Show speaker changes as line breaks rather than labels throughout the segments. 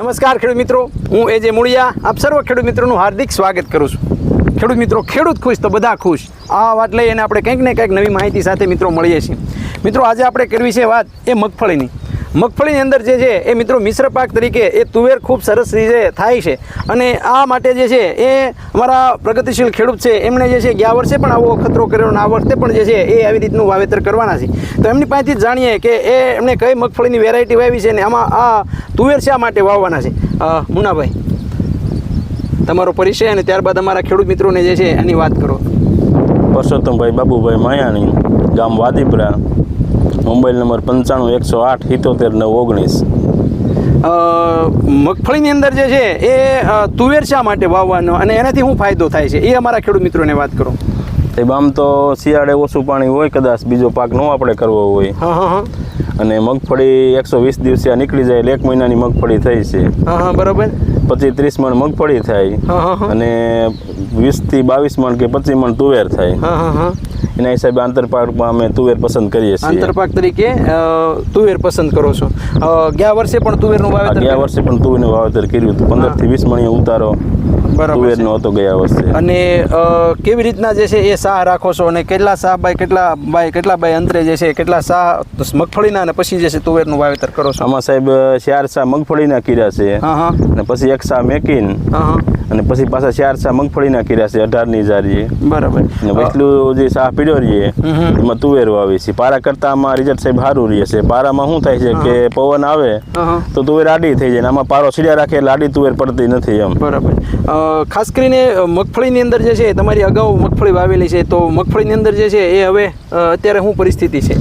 નમસ્કાર ખેડૂત મિત્રો, હું એ જે મૂળિયા, આપ સર્વ ખેડૂત મિત્રોનું હાર્દિક સ્વાગત કરું છું. ખેડૂત મિત્રો, ખેડૂત ખુશ તો બધા ખુશ. આ વાત લઈ અને આપણે કંઈક ને કંઈક નવી માહિતી સાથે મિત્રો મળીએ છીએ. મિત્રો, આજે આપણે કરવી છે વાત એ મગફળીની. મગફળીની અંદર જે છે, એ મિત્રો મિશ્ર પાક તરીકે એ તુવેર ખૂબ સરસ રીતે થાય છે. અને આ માટે જે છે, એ અમારા પ્રગતિશીલ ખેડૂત છે, એમણે જે છે, ગયા વર્ષે પણ આવો ખતરો કર્યો અને આ વર્ષે પણ જે છે, એ આવી રીતનું વાવેતર કરવાના છે. તો એમની પાસેથી જાણીએ કે એ એમણે કઈ મગફળીની વેરાયટી વાવી છે અને આમાં આ તુવેર શા માટે વાવવાના છે? મુનાભાઈ, તમારો પરિચય અને ત્યારબાદ અમારા ખેડૂત મિત્રોને જે છે, એની વાત કરો.
પરસોત્તમભાઈ બાબુભાઈ માયાણી, ગામ વાદીપરા. મોબાઈલ નંબર પંચાણું એકસો આઠ સિત્તોતેર નવ ઓગણીસ.
મગફળીની અંદર જે છે એ તુવેર શા માટે વાવવાનો અને એનાથી શું ફાયદો થાય છે? એ અમારા ખેડૂત મિત્રોને વાત કરો.
સાહેબ આમ તો શિયાળે ઓછું પાણી હોય કદાચ બીજો પાક ન આપણે કરવો હોય.
હા હા હા.
અને મગફળી એકસો વીસ દિવસે નીકળી જાય એટલે એક મહિનાની મગફળી થઈ છે.
હા હા બરાબર.
પચીસ ત્રીસ મણ મગફળી થાય.
અને હા હા.
અને વીસથી બાવીસ મણ કે પચીસ મણ તુવેર થાય.
હા હા હા.
એના હિસાબે આંતરપાકમાં અમે તુવેર પસંદ કરીએ છીએ.
આંતરપાક તરીકે તુવેર પસંદ કરો છો. ગયા વર્ષે પણ તુવેરનું વાવેતર
ગયા વર્ષે પણ તુવેરનું વાવેતર કર્યું હતું. પંદરથી વીસ મણીએ ઉતારો તુવેરનો હતો ગયા વર્ષે.
અને કેવી રીતના જે છે એ સાહ રાખો છો અને કેટલા સાહ બાય કેટલા બાય કેટલા બાય અંતરે જે છે કેટલા સાહ મગફળીના અને પછી જે છે તુવેરનું વાવેતર કરો છો?
આમાં સાહેબ ચાર સાહ મગફળીના કીરા છે. અને પછી એક સાહ મેકીન. અને પછી પાછા ચાર સાહ મગફળીના કીરા છે અઢારની જારીએ
બરાબર.
અને વચલું જે સાહ પીડ્યો રહીએ એમાં તુવેર વાવી છે. પારા કરતા આમાં રિઝલ્ટ સાહેબ સારું રહે છે. પારામાં શું થાય છે કે પવન આવે તો તુવેર આડી થઈ જાય આમાં પારો સીધા રાખે એટલે આડી તુવેર પડતી નથી એમ.
બરાબર. ખાસ કરીને મગફળીની અંદર જે છે તમારી અગાઉ મગફળી વાવેલી છે તો મગફળીની અંદર જે છે એ હવે અત્યારે શું પરિસ્થિતિ છે?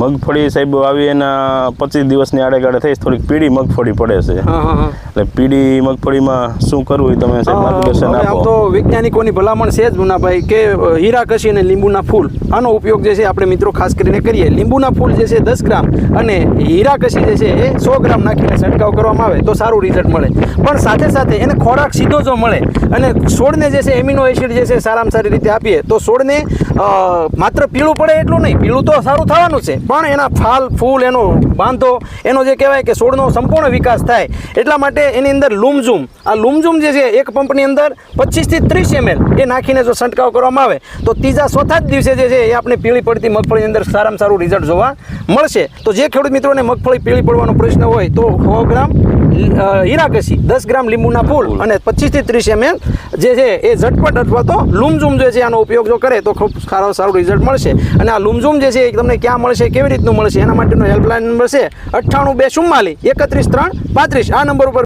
મગફળી સાહેબ વાવી એના પચીસ દિવસની આડેગાડે થઈ થોડીક પીળી મગફળી પડે છે. એટલે પીળી મગફળીમાં શું કરવું એ તમે સાહેબ માર્ગદર્શન આપો.
તો વૈજ્ઞાનિકોની ભલામણ છે જ મુનાભાઈ કે હીરાકશી હીરા કશી અને લીંબુના ફૂલ. આનો ઉપયોગ જે છે આપણે મિત્રો ખાસ કરીને કરીએ. લીંબુના ફૂલ જે છે દસ ગ્રામ અને હીરા કશી જે છે એ સો ગ્રામ નાખીને છંટકાવ કરવામાં આવે તો સારું રિઝલ્ટ મળે. પણ સાથે સાથે એને ખોરાક સીધો જો મળે. અને છોડને જે છે એમિનો એસિડ જે છે સારામાં સારી રીતે આપીએ તો છોડને માત્ર પીળું પડે એટલું નહીં, પીળું તો સારું થવાનું છે. પણ એના ફાલ, ફૂલ, એનો બાંધો, એનો જે કહેવાય કે છોડનો સંપૂર્ણ વિકાસ થાય, એટલા માટે એની અંદર લૂમઝૂમ, આ લૂમઝૂમ જે છે, એક પંપની અંદર પચીસથી ત્રીસ એમએલ એ નાખીને જો છંટકાવ કરવામાં આવે, તો ત્રીજા ચોથા જ દિવસે જે છે, એ આપણે પીળી પડતી મગફળીની અંદર સારામાં સારું રિઝલ્ટ જોવા મળશે. તો જે ખેડૂત મિત્રોને મગફળી પીળી પડવાનો પ્રશ્ન હોય, તો સો ગ્રામ હીરાકસી, દસ ગ્રામ લીંબુના ફૂલ અને પચીસથી ત્રીસ એમએલ જે છે, એ ઝટપટ અથવા તો લૂમઝૂમ જે છે, આનો ઉપયોગ જો કરે, તો ખૂબ સારો સારું રિઝલ્ટ મળશે. અને આ લૂમઝૂમ જે છે એ તમને ક્યાં મળશે, કેવી રીતનું મળશે, એના માટેનો હેલ્પલાઇન નંબર છે અઠ્ઠાણું બે ચુમ્માલીસ, એકત્રીસ ત્રણ પાંત્રીસ. આ નંબર ઉપર